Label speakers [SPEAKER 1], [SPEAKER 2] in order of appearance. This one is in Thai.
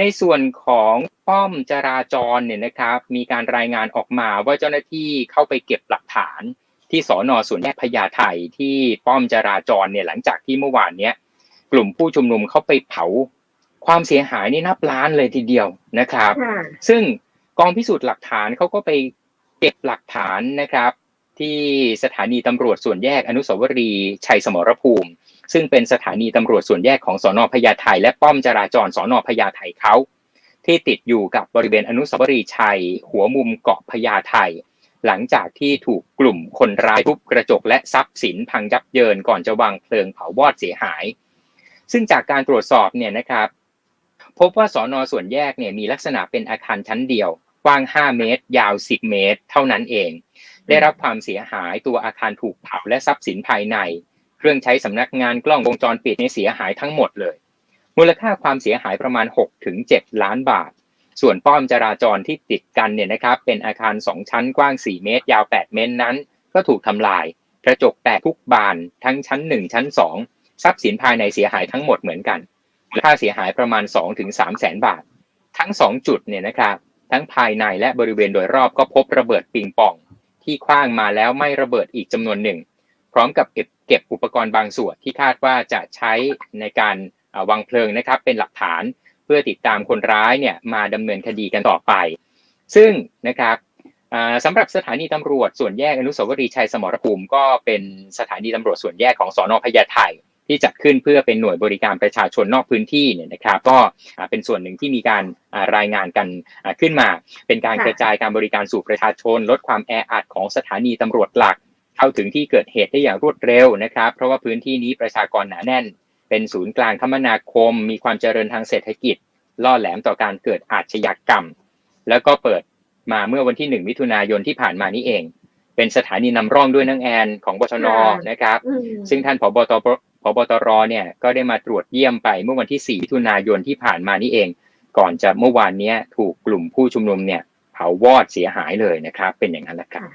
[SPEAKER 1] ในส่วนของป้อมจราจรเนี่ยนะครับ มีการรายงานออกมาว่าเจ้าหน้าที่เข้าไปเก็บหลักฐาน ที่สอนอสวนแยกพญาไทที่ป้อมจราจรเนี่ยหลังจากที่เมื่อวานเนี้ยกลุ่มผู้ชุมนุมเข้าไปเผา ความเสียหายนี่นับล้านเลยทีเดียวนะครับ ซึ่งกองพิสูจน์หลักฐานเขาก็ไปเก็บหลักฐานนะครับ ที่สถานีตำรวจส่วนแยกอนุสาวรีย์ชัยสมรภูมิ ซึ่งเป็นสถานีตำรวจส่วนแยกของสอนอพญาไทและป้อมจราจรสอนอพญาไทเขาที่ติดอยู่กับบริเวณอนุสาวรีย์ชัย หัวมุมเกาะพญาไทหลังจากที่ถูกกลุ่มคนร้ายทุบกระจกและทรัพย์สินพังยับเยินก่อนจะวางเพลิงเผาวอดเสียหาย ซึ่งจากการตรวจสอบเนี่ยนะครับ พบว่าสอนอส่วนแยกเนี่ยมีลักษณะเป็นอาคารชั้นเดียวกว้าง 5 เมตร ยาว 10 เมตร เท่านั้นเอง ได้รับความเสียหายตัวอาคารถูกเผาและทรัพย์สินภายใน เครื่องใช้สำนักงานกล้องวงจรปิดเนี่ยเสียหายทั้งหมดเลย มูลค่าความเสียหายประมาณ6ถึง7ล้านบาท ส่วนป้อมจราจรที่ติดกันเนี่ยนะครับ เป็นอาคาร 2 ชั้นกว้าง 4 เมตร ยาว 8 เมตรนั้น ก็ถูกทำลาย กระจกแตกทุกบานทั้งชั้น 1 ชั้น 2 ทรัพย์สินภายในเสียหายทั้งหมดเหมือนกันมูลค่าเสียหายประมาณ2ถึง3แสนบาท ทั้ง 2 จุดเนี่ยนะครับทั้งภายในและบริเวณโดยรอบก็พบระเบิดปิงปอง ที่คว้างมาแล้วไม่ระเบิดอีกจำนวนหนึ่ง พร้อมกับเก็บเก็บอุปกรณ์บางส่วนที่คาดว่าจะใช้ในการวางเพลิงนะครับ เป็นหลักฐานเพื่อติดตามคนร้ายเนี่ยมาดำเนินคดีกันต่อไป ซึ่งนะครับสำหรับสถานีตำรวจส่วนแยกอนุสาวรีย์ชัยสมรภูมิก็เป็นสถานีตำรวจส่วนแยกของสอนอพญาไท ที่จัดขึ้นเพื่อเป็นหน่วยบริการประชาชนนอกพื้นที่เนี่ยนะครับ ก็อ่าเป็นส่วนหนึ่งที่มีการอ่ารายงานกันอ่าขึ้นมา เป็นการ
[SPEAKER 2] ค่ะ
[SPEAKER 1] กระจายการบริการสู่ประชาชน ลดความแออัดของสถานีตำรวจหลัก เข้าถึงที่เกิดเหตุได้อย่างรวดเร็วนะครับ เพราะว่าพื้นที่นี้ประชากรหนาแน่น เป็นศูนย์กลางคมนาคม มีความเจริญทางเศรษฐกิจ ล่อแหลมต่อการเกิดอาชญากรรม แล้วก็เปิดมาเมื่อวันที่ 1 มิถุนายนที่ผ่านมานี้เอง เป็นสถานีนำร่องด้วยนางแอนของบชน
[SPEAKER 2] ค่ะ
[SPEAKER 1] นะครับ
[SPEAKER 2] อืม
[SPEAKER 1] ซึ่งท่านผบต พบตรเนี่ยก็ได้มาตรวจเยี่ยมไปเมื่อวันที่ 4 มิถุนายนที่ผ่านมานี่เอง ก่อนจะเมื่อวานนี้ถูกกลุ่มผู้ชุมนุมเนี่ยเผาวอดเสียหายเลยนะครับ เป็นอย่างนั้นแหละครับ